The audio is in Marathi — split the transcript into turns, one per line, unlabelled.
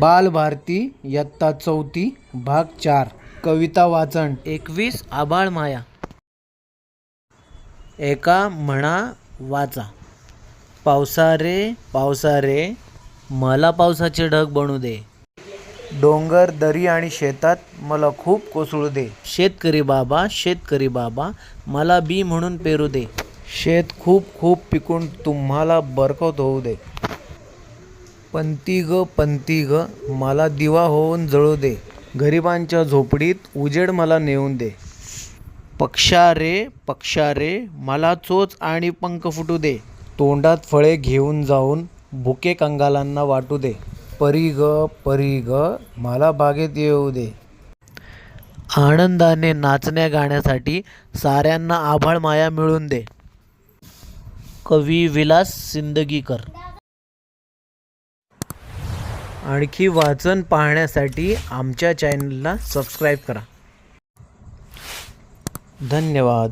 बालभारती इयत्ता चौथी भाग चार कविता वाचन. एकवीस आबाळ माया. एका म्हणा वाचा. पावसा रे पावसा रे मला पावसाचे ढग बनू दे. डोंगर दरी आणि शेतात मला खूप कोसळू दे. शेतकरी बाबा शेतकरी बाबा मला बी म्हणून पेरू दे. शेत खूप खूप पिकून तुम्हाला बरकत होऊ दे. पंती ग पंती ग मला दिवा होऊन जळू दे. गरिबांच्या झोपडीत उजेड मला नेऊन दे. पक्षा रे पक्षा रे मला चोच आणि पंख फुटू दे. तोंडात फळे घेऊन जाऊन भुके कंगालांना वाटू दे. परी ग परी ग मला बागेत येऊ दे. आनंदाने नाचण्या गाण्यासाठी साऱ्यांना आभाळ माया मिळून दे. कवी विलास सिंदगीकर. आणखी वाचन पाहण्यासाठी आमच्या चॅनलला सबस्क्राईब करा. धन्यवाद.